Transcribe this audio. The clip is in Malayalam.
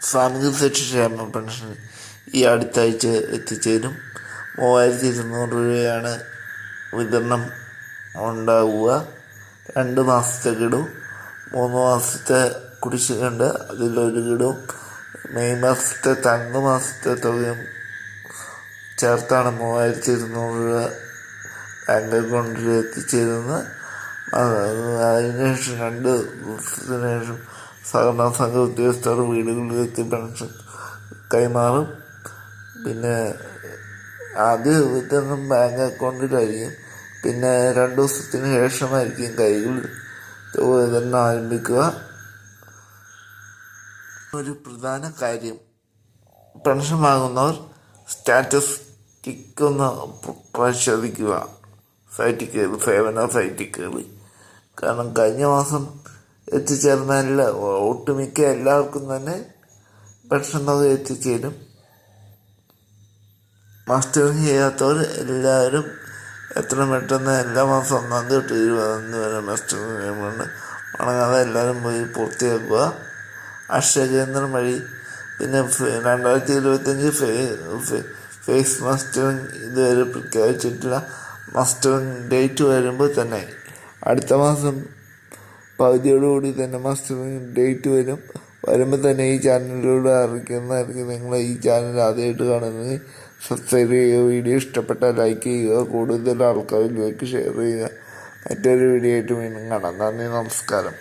സാമൂഹ്യ സുരക്ഷ ക്ഷേമ പെൻഷൻ ഈ അടുത്ത ആഴ്ച എത്തിച്ചേരും. മൂവായിരത്തി ഇരുന്നൂറ് രൂപയാണ് വിതരണം ഉണ്ടാവുക. രണ്ട് മാസത്തെ ഗഡു മൂന്ന് മാസത്തെ കുടിശ്ശികയുണ്ട് അതിലൊരു കിടും മെയ് മാസത്തെ രണ്ട് മാസത്തെ തുകയും ചേർത്താണ് മൂവായിരത്തി ഇരുന്നൂറ് രൂപ ബാങ്ക് അക്കൗണ്ടിൽ എത്തിച്ചേരുന്നത്. അതിനുശേഷം രണ്ട് ദിവസത്തിന് ശേഷം സഹകരണ സംഘ ഉദ്യോഗസ്ഥർ വീടുകളിലെത്തി പെൻഷൻ കൈമാറും. പിന്നെ ആദ്യ വിതരണം ബാങ്ക് അക്കൗണ്ടിലായിരിക്കും. പിന്നെ രണ്ട് ദിവസത്തിന് ശേഷമായിരിക്കും കൈകളിൽ വിതരണം ആരംഭിക്കുക. ഒരു പ്രധാന കാര്യം പെൻഷൻ വാങ്ങുന്നവർ സ്റ്റാറ്റസ് ടിക്കൊന്ന് പരിശോധിക്കുക. സൈറ്റിൽ കയറി സേവന സൈറ്റിൽ കയറി കാരണം കഴിഞ്ഞ മാസം എത്തിച്ചേർന്നല്ല ഒട്ടുമിക്ക എല്ലാവർക്കും തന്നെ പെട്ടെന്നത് എത്തിച്ചേരും. മാസ്റ്ററിങ് ചെയ്യാത്തവർ എല്ലാവരും എത്ര പെട്ടെന്ന് എല്ലാ മാസം ഒന്നാം തീയതി ഇരുപതാം തീയതി വരെ മാസ്റ്ററിങ് ചെയ്യുന്നുണ്ട് മണങ്ങാതെ എല്ലാവരും പോയി പൂർത്തിയാക്കുക. അക്ഷയ കേന്ദ്രം വഴി പിന്നെ രണ്ടായിരത്തി ഇരുപത്തഞ്ച് ഫേസ് മാസ്റ്ററിങ് ഇതുവരെ പ്രഖ്യാപിച്ചിട്ടില്ല. മാസ്റ്ററിങ് ഡേറ്റ് വരുമ്പോൾ തന്നെ അടുത്ത മാസം പകുതിയോടുകൂടി തന്നെ മാസ്റ്ററിങ് ഡേറ്റ് വരും. വരുമ്പോൾ തന്നെ ഈ ചാനലിലൂടെ അറിയിക്കുന്നതായിരിക്കും നിങ്ങൾ ഈ ചാനൽ ആദ്യമായിട്ട് കാണുന്നത്. സബ്സ്ക്രൈബ് ചെയ്യുക വീഡിയോ ഇഷ്ടപ്പെട്ടാൽ ലൈക്ക് ചെയ്യുക കൂടുതൽ ആൾക്കാരിലേക്ക് ഷെയർ ചെയ്യുക. മറ്റൊരു വീഡിയോ ആയിട്ട് വീണ്ടും കാണാം. നന്ദി നമസ്കാരം.